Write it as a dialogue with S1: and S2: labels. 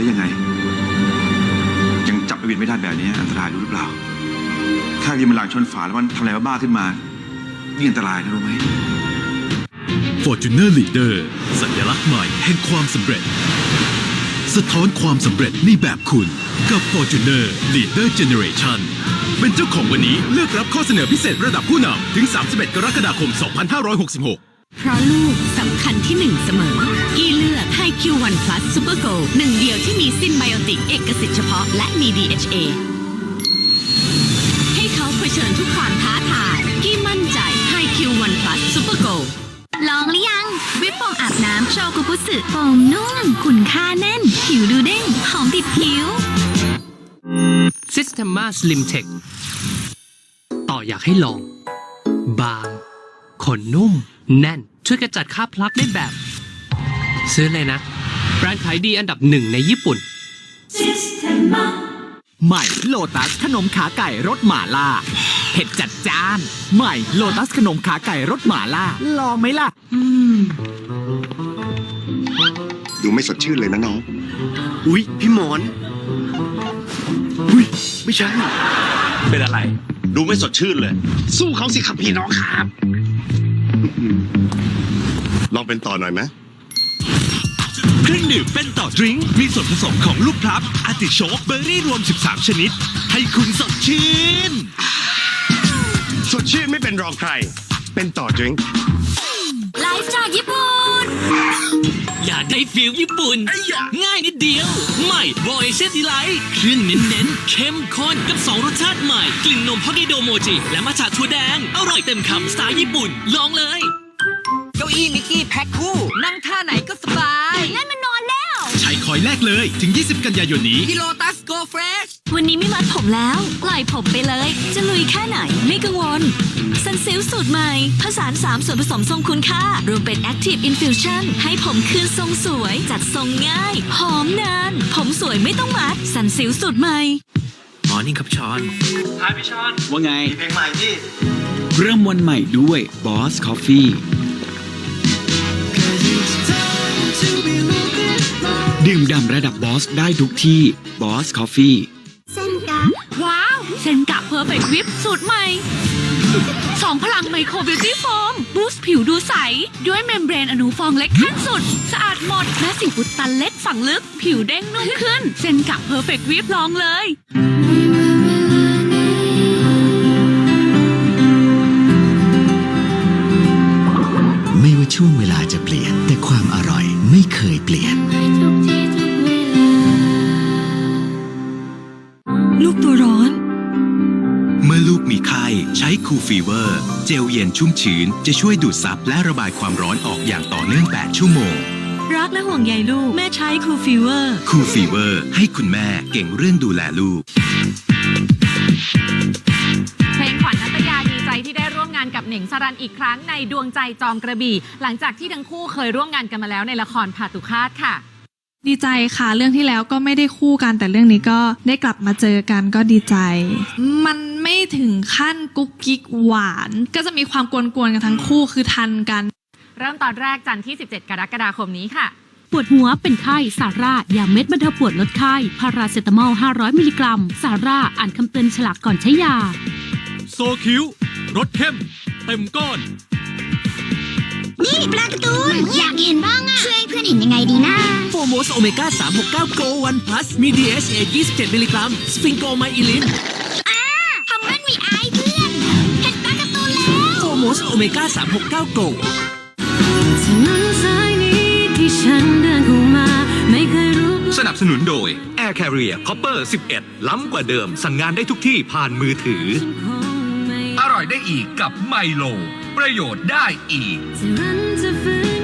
S1: ได้ยังไง ยังจับไอวินไม่ได้แบบนี้ อันตรายรู้หรือเปล่า ถ้าวินมันหลังชนฝาแล้วมันทำอะไรบ้าๆขึ้นมายิ่อันตรายนะรู้ไหม
S2: Fortuner Leader สัญลักษณ์ใหม่แห่งความสำเร็จ สะท้อนความสำเร็จในแบบคุณ กับ Fortuner Leader Generation เป็นเจ้าของวันนี้เลือกรับข้อเสนอพิเศษระดับผู้นำถึง 31 กรกฎาคม 2566
S3: เพราะลูกสำคัญที่หนึ่งเสมอ กี้เลือก HiQ1 Plus Super Go หนึ่งเดียวที่มีซินไบโอติกเอกสิทธิ์เฉพาะและมี DHA ให้เขาเผชิญทุกความท้าทาย กี้มั่นใจ HiQ1 Plus Super Go ลองหรือยัง วิปโปองอาบน้ำโชกุบุสึโฟมนุ่มขุนค่าแน่น ผิวดูเด้งหอมติดผิว
S4: Systema Slim Tech ต่ออยากให้ลอง บาง ขนนุ่ม แน่น ช่วยกระจัดคราบพลักได้แบบ ซื้อเลยนะ แบรนด์ขายดีอันดับหนึ่งในญี่ปุ่น
S5: ใหม่โลตัสขนมขาไก่รสหม่าล่าเผ็ดจัดจ้าน ใหม่โลตัสขนมขาไก่รสหม่าล่าลองไหมล่ะ
S6: ดูไม่สดชื่นเลยนะน้อง
S7: อุ๊ย พี่หมอน อุ๊ย ไม่ใช่
S8: เป็นอะไร ดูไม่สดชื่นเลย
S7: สู้เขาสิครับพี่น้องครับ
S6: ลองเป็นต่อหน่อยไหม
S2: เครื่องดื่มเป็นต่อดริงก์มีส่วนผสมของลูกพลับอาติโชกเบอร์รี่รวม 13 ชนิด ให้คุณสดชื่น
S6: สดชื่นไม่เป็นรองใคร เป็นต่อดริงก์
S3: ไลฟ์จากญี่ปุ่น
S9: อยากได้ ฟิลญี่ปุ่น ง่ายนิดเดียว ใหม่บอยเชสดีไลท์เครื่องเน้นๆเข้มข้นกับ 2 รสชาติใหม่ กลิ่นนมฮอกไกโดโมจิ และมัทฉะถั่วแดง อร่อยเต็มคำสไตล์ญี่ปุ่น ลองเลย
S10: เก้าอี้มิกกี้แพ็คคู่ นั่งท่าไหนก็สบาย
S3: นั่นมันนอนแล้ว
S2: ใช้คอยแรกเลย ถึง 20 กันยายนนี้
S10: พี่โลตัสโกเฟรช
S3: วันนี้ไม่มัดผมแล้ว ปล่อยผมไปเลย จะลุยแค่ไหนไม่กังวลซันซิลสูตรใหม่ ผสาน3ส่วนผสมทรงคุณค่า รวมเป็น Active Infusion ให้ผมคืนทรงสวย จัดทรงง่าย หอมนาน ผมสวยไม่ต้องมัดซันซิลสูตรใหม่
S7: มอร์นิ่งครับชอน
S5: ว่าไง
S8: เพลงใหม่พี่
S5: เริ่มวันใหม่ด้วย Boss Coffee ดื่มด่ำระดับบอสได้ทุกที่ Boss Coffee
S3: ว้าว เซนกะเพอร์เฟกวิปสูตรใหม่ สองพลังไมโครบิวตี้โฟมบูสต์ผิวดูใส ด้วยเมมเบรนอนุฟองเล็กขั้นสุด สะอาดหมด และสีฟุตตันเล็กฝังลึก ผิวเด้งนุ่มขึ้น เซนกะเพอร์เฟกวิปลองเลย
S11: ไม่ว่าช่วงเวลาจะเปลี่ยน แต่ความอร่อยไม่เคยเปลี่ยน
S2: เมื่อลูกมีไข้ใช้คูลฟีเวอร์ เจลเย็นชุ่มชื้น จะช่วยดูดซับและระบายความร้อนออกอย่างต่อเนื่อง 8 ชั่วโมง
S3: รักและห่วงใยลูก แม่ใช้คูฟีเวอร์
S2: คูลฟีเวอร์ ให้คุณแม่เก่งเรื่องดูแลลูก
S12: เพลงขวัญนัตยาดีใจที่ได้ร่วมงานกับเหน่งสรันอีกครั้งในดวงใจจอมกระบี่ หลังจากที่ทั้งคู่เคยร่วมงานกันมาแล้วในละครผาตุคาตค่ะ
S13: ดีใจค่ะ เรื่องที่แล้วก็ไม่ได้คู่กันแต่เรื่องนี้ก็ได้กลับมาเจอกันก็ดีใจ มัน ไม่ถึงขั้นกุ๊กกิ๊กหวาน ก็จะมีความกวนๆกันทั้งคู่คือทันกัน
S12: เริ่มตอนแรกจันทร์ที่ 17 กรกฎาคมนี้ค่ะ
S3: ปวดหัวเป็นไข้ซาร่ายาเม็ดบรรเทาปวดลดไข้พาราเซตามอล 500 มิลลิกรัมซาร่าอ่านคำเตือนฉลากก่อนใช้ยา
S2: โซคิวรสเข้ม เต็มก้อน
S3: นี่ปลาการ์ตูนอยากเห็นบ้างอะช่วยเพื่อนเห็นยังไงดีนะ
S7: โฟโมสโอเมก้า369 Go 1 Plus มี DHA 27 มิลลิกรัม สฟิงโกไมอิลิน โฟโมสโอเมก้า 369 Go
S3: ถนนสายนี้ที่ฉันเดินเข้ามาไม่เคยรู้
S2: สนับสนุนโดย Air Carrier Copper 11 ล้ำกว่าเดิม สั่งงานได้ทุกที่ผ่านมือถือ
S3: คงไม่
S2: อร่อยได้อีกกับไมโล ประโยชน์ได้อีก
S3: จะรันจะฟื้น